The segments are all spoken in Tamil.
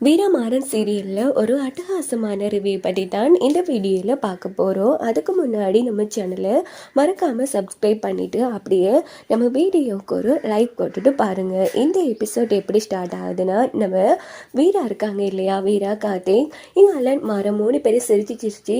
வீரமாறன் சீரியலில் ஒரு அட்டகாசமான ரிவ்யூ பற்றி தான் இந்த வீடியோவில் பார்க்க போகிறோம் அதுக்கு முன்னாடி நம்ம சேனலை மறக்காமல் சப்ஸ்கிரைப் பண்ணிவிட்டு அப்படியே நம்ம வீடியோவுக்கு ஒரு லைக் போட்டுட்டு பாருங்கள் இந்த எபிசோட் எப்படி ஸ்டார்ட் ஆகுதுன்னா நம்ம வீரா இருக்காங்க இல்லையா? வீரா கார்த்திக். இங்கே அலன் மாற மூணு பேரும் சிரிச்சு சிரிச்சு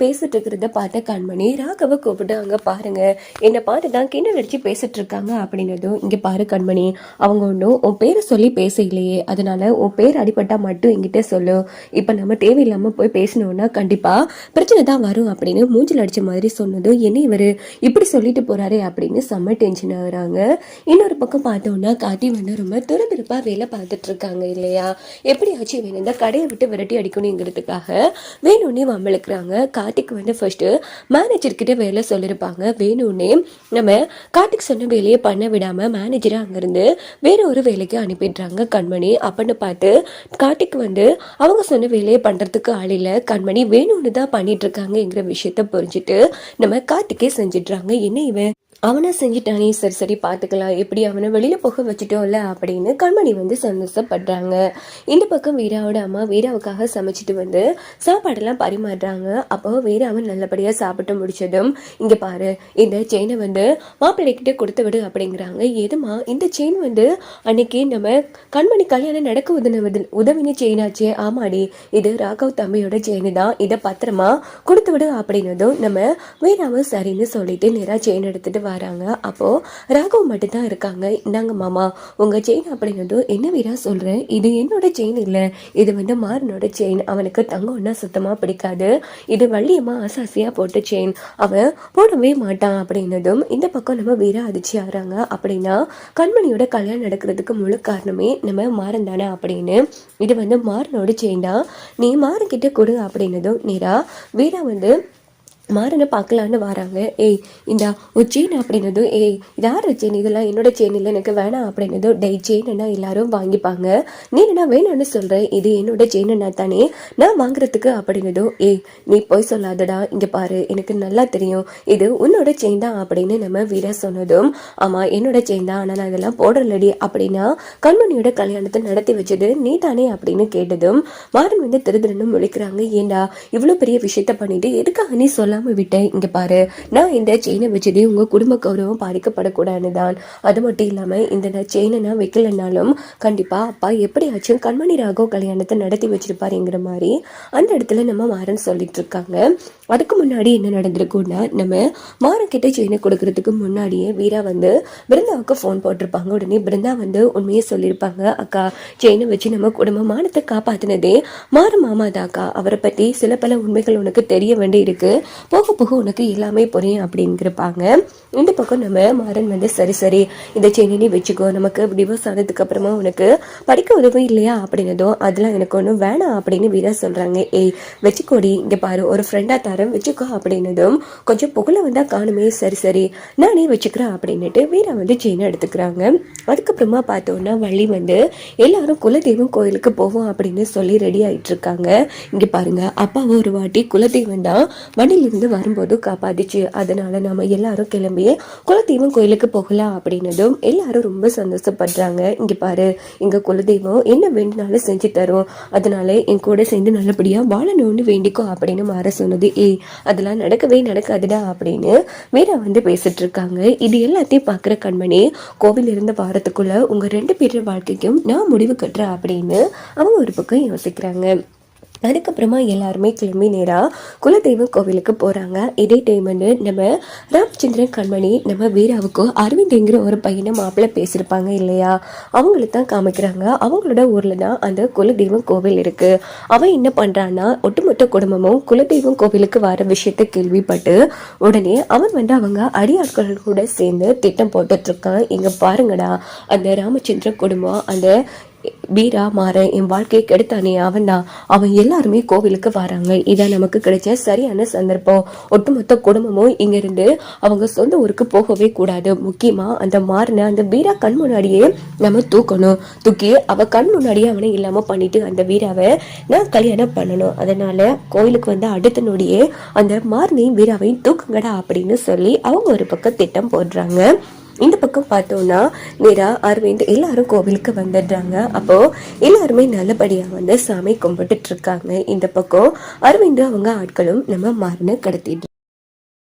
பேசிட்டு இருக்கிறத பார்த்த கண்மணி ராகவ கூப்பிட்டு அங்கே பாருங்க என்னை பார்த்து தான் கிண்டல் அடிச்சு பேசிட்டு இருக்காங்க அப்படின்னதும் இங்கே பாரு கண்மணி அவங்க ஒன்றும் உன் பேரை சொல்லி பேச இல்லையே அதனால உன் பேர் அடிபட்டா மட்டும் என்கிட்ட சொல்லு. இப்போ நம்ம தேவையில்லாமல் போய் பேசினோம்னா கண்டிப்பாக பிரச்சனை தான் வரும் அப்படின்னு மூஞ்சில் அடிச்ச மாதிரி சொன்னதும் என்ன இவர் இப்படி சொல்லிட்டு போறாரு அப்படின்னு செம்ம டென்ஷன் ஆகுறாங்க. இன்னொரு பக்கம் பார்த்தோம்னா காட்டி வந்து ரொம்ப துருதுருப்பாக வேலை பார்த்துட்டு இருக்காங்க இல்லையா? எப்படியாச்சும் வேணும் இந்த கடையை விட்டு விரட்டி அடிக்கணுங்கிறதுக்காக வேணும்னே வம்பளுக்குறாங்க கார்த்திக் வந்து ஃபர்ஸ்ட்டு மேனேஜர்கிட்ட வேலை சொல்லியிருப்பாங்க வேணும்னே நம்ம கார்த்திக் சொன்ன வேலையை பண்ண விடாம மேனேஜரை அங்கேருந்து வேற ஒரு வேலைக்கு அனுப்பிடுறாங்க கண்மணி. அப்படின்னு பார்த்து கார்த்திக் வந்து அவங்க சொன்ன வேலையை பண்றதுக்கு ஆள் இல்லை. கண்மணி வேணும்னு தான் பண்ணிட்டு இருக்காங்கங்கிற விஷயத்த புரிஞ்சுட்டு நம்ம கார்த்திக்கே செஞ்சிடுறாங்க. என்ன இவன்? அவனை செஞ்சுட்டானே. சரி சரி பார்த்துக்கலாம். எப்படி அவனை வெளியில் போக வச்சுட்டோம்ல அப்படின்னு கண்மணி வந்து சந்தோஷப்படுறாங்க. இந்த பக்கம் வீராவோட அம்மா வீராவுக்காக சமைச்சிட்டு வந்து சாப்பாடெல்லாம் பரிமாறுறாங்க. அப்போ வீராவன் நல்லபடியாக சாப்பிட்டு முடிச்சதும் இங்கே பாரு இந்த செயினை வந்து மாப்பிள்ளைக்கிட்ட கொடுத்து விடு அப்படிங்கிறாங்க. எதுமா இந்த செயின் வந்து அன்னைக்கு நம்ம கண்மணி கல்யாணம் நடக்க உதவுது உதவின செயினாச்சே ஆமாடி இது ராகவ் தம்பியோட செயின் தான். இதை பத்திரமா கொடுத்து விடு அப்படின்னதும் நம்ம வீராவும் சரின்னு சொல்லிட்டு நேராக செயின் எடுத்துட்டு வராங்க. அப்போ ராகவ் மட்டும்தான் இருக்காங்க. இந்தாங்க மாமா உங்க செயின் அப்படின்னதும் என்ன வீரா சொல்றேன் இது என்னோட செயின் இல்லை. இது வந்து மாறனோட செயின் அவனுக்கு தங்கம்னா சுத்தமா பிடிக்காது. இது வள்ளியம்மா ஆசாசியா போட்டு செயின் அவன் போடவே மாட்டான் அப்படின்னதும் இந்த பக்கம் நம்ம வீரா அதிர்ச்சி ஆகிறாங்க அப்படின்னா கண்மணியோட கல்யாணம் நடக்கிறதுக்கு முழு காரணமே நம்ம மாறன் தானே அப்படின்னு. இது வந்து மாறனோட செயின் தான் நீ மாறன்கிட்ட கொடு அப்படின்னதும் நேராக வீரா வந்து மாறனை பார்க்கலான்னு வராங்க. ஏய் இந்தா ஒரு செயின் அப்படின்னதும் ஏய் யார் செயின் இதெல்லாம் என்னோட செயின் இல்லை எனக்கு வேணாம் அப்படின்னதும் டெய் செயின்னா எல்லாரும் வாங்கிப்பாங்க. நீ என்ன வேணும்னு சொல்கிறேன் இது என்னோட செயின்னா தானே? நான் வாங்குறதுக்கு அப்படின்னதும் ஏய் நீ போய் சொல்லாதடா. இங்கே பாரு எனக்கு நல்லா தெரியும். இது உன்னோட செயின் தான் அப்படின்னு நம்ம வீரா சொன்னதும் ஆமாம் என்னோட செயின் தான். ஆனால் நான் இதெல்லாம் போடுறலடி அப்படின்னா கண்மணியோட கல்யாணத்தை நடத்தி வச்சது நீ தானே அப்படின்னு கேட்டதும் மாறன் வந்து திருதிருன்னு முழிக்கிறாங்க. ஏண்டா இவ்வளோ பெரிய விஷயத்த பண்ணிட்டு எதுக்காக நீ சொல்லாம விட்டேன். இங்க பாரு நான் இந்த செயினை வச்சதே உங்க குடும்ப கௌரவம் பாதிக்கப்படக்கூடாதுன்னு தான் அது மட்டும் இல்லாம இந்த நான் செயினை நான் வைக்கலைன்னாலும் கண்டிப்பா அப்பா எப்படியாச்சும் கண்மணி ராகவ் கல்யாணத்தை நடத்தி வச்சிருப்பாருங்கிற மாதிரி அந்த இடத்துல நம்ம மாறன் சொல்லிட்டு இருக்காங்க. அதுக்கு முன்னாடி என்ன நடந்திருக்கும்னா நம்ம மாரம் கிட்ட செயினை கொடுக்கறதுக்கு முன்னாடியே வீரா வந்து பிருந்தாவுக்கு ஃபோன் போட்டிருப்பாங்க. உடனே பிருந்தா வந்து உண்மையை சொல்லியிருப்பாங்க. அக்கா செயினை வச்சு நம்ம குடும்ப மானத்தை காப்பாத்தினதே மாறு மாமா தாக்கா அவரை பற்றி சில பல உண்மைகள் உனக்கு தெரிய வேண்டி இருக்கு. போக போக உனக்கு எல்லாமே புரியும் அப்படிங்கிறப்பாங்க இந்த பக்கம் நம்ம மாறன் வந்து சரி சரி இந்த செயினை நீ வச்சுக்கோ. நமக்கு டிவோர்ஸ் ஆனதுக்கு அப்புறமா உனக்கு படிக்க உதவும் இல்லையா? அப்படின்னதும் அதெல்லாம் எனக்கு ஒன்றும் வேணாம் அப்படின்னு வீரா சொல்றாங்க. ஏய் வச்சுக்கோடி. இங்கே பாரு ஒரு ஃப்ரெண்டாக தரம் வச்சுக்கோ அப்படின்னதும் கொஞ்சம் புகழ வந்தால் காணுமே சரி சரி நானே வச்சுக்கிறேன் அப்படின்னுட்டு வீரா வந்து செயினை எடுத்துக்கிறாங்க. அதுக்கப்புறமா பார்த்தோன்னா வள்ளி வந்து எல்லாரும் குலதெய்வம் கோயிலுக்கு போவோம் அப்படின்னு சொல்லி ரெடி ஆகிட்டு இருக்காங்க இங்கே பாருங்க அப்பாவை ஒரு வாட்டி குலதெய்வம் தான் வண்டியிலிருந்து வரும்போது காப்பாத்துச்சு. அதனால நம்ம எல்லாரும் கிளம்பி குலதெய்வம் கோயிலுக்கு போகலாம் அப்படின்னதும் எல்லாரும் ரொம்ப சந்தோஷப்படுறாங்க. இங்கே பாரு இங்கே குலதெய்வம் என்ன வேண்டினாலும் செஞ்சு தரும். அதனால என் கூட சேர்ந்து நல்லபடியாக வாழணும்னு வேண்டிக்கோ அப்படின்னு மாற சொன்னது ஏய் அதெல்லாம் நடக்கவே நடக்காதுடா அப்படின்னு வீரா வந்து பேசிட்டு இருக்காங்க இது எல்லாத்தையும் பார்க்குற கண்மணி கோவில் இருந்த வாரத்துக்குள்ள உங்க ரெண்டு பேர் வாழ்க்கைக்கும் நான் முடிவு கட்டுறேன் அப்படின்னு அவங்க ஒரு பக்கம் யோசிக்கிறாங்க. அதுக்கப்புறமா எல்லாருமே கிளம்பி நேராக குலதெய்வம் கோவிலுக்கு போகிறாங்க இதே டைம் வந்து நம்ம ராமச்சந்திரன் கண்மணி நம்ம வீராவுக்கும் அரவிந்த்ங்கிற ஒரு பையனை மாப்பிள்ளை பேசியிருப்பாங்க இல்லையா? அவங்களுக்கு தான் காமிக்கிறாங்க. அவங்களோட ஊரில் தான் அந்த குலதெய்வம் கோவில் இருக்குது அவன் என்ன பண்ணுறான்னா ஒட்டுமொத்த குடும்பமும் குலதெய்வம் கோவிலுக்கு வர விஷயத்தை கேள்விப்பட்டு உடனே அவன் வந்து அவங்க அடியாட்கள் கூட சேர்ந்து திட்டம் போட்டுட்ருக்கான் இங்கே பாருங்கடா அந்த ராமச்சந்திர குடும்பம் அந்த வீரா மாற என் வாழ்க்கையை கெடுத்தானே அவன் தான் அவன் எல்லாருமே கோவிலுக்கு வராங்க. இதான் நமக்கு கிடைச்ச சரியான சந்தர்ப்பம். ஒட்டுமொத்த குடும்பமும் இங்கிருந்து அவங்க சொந்த ஊருக்கு போகவே கூடாது. முக்கியமா அந்த மாறின அந்த வீரா கண் முன்னாடியே நம்ம தூக்கணும். தூக்கி அவ கண் முன்னாடியே அவனை இல்லாம பண்ணிட்டு அந்த வீராவை நான் கல்யாணம் பண்ணணும். அதனால கோயிலுக்கு வந்து அடுத்த நொடியே அந்த மாறினையும் வீராவையும் தூக்குங்கடா அப்படின்னு சொல்லி அவங்க ஒரு பக்கம் திட்டம் போடுறாங்க. இந்த பக்கம் பார்த்தோம்னா நேரா அரவிந்த் எல்லாரும் கோவிலுக்கு வந்துடுறாங்க. அப்போ எல்லாருமே நல்லபடியா வந்து சாமி கும்பிட்டுட்டு இருக்காங்க. இந்த பக்கம் அரவிந்த் அவங்க ஆட்களும் நம்ம மாறின கடத்திட்டு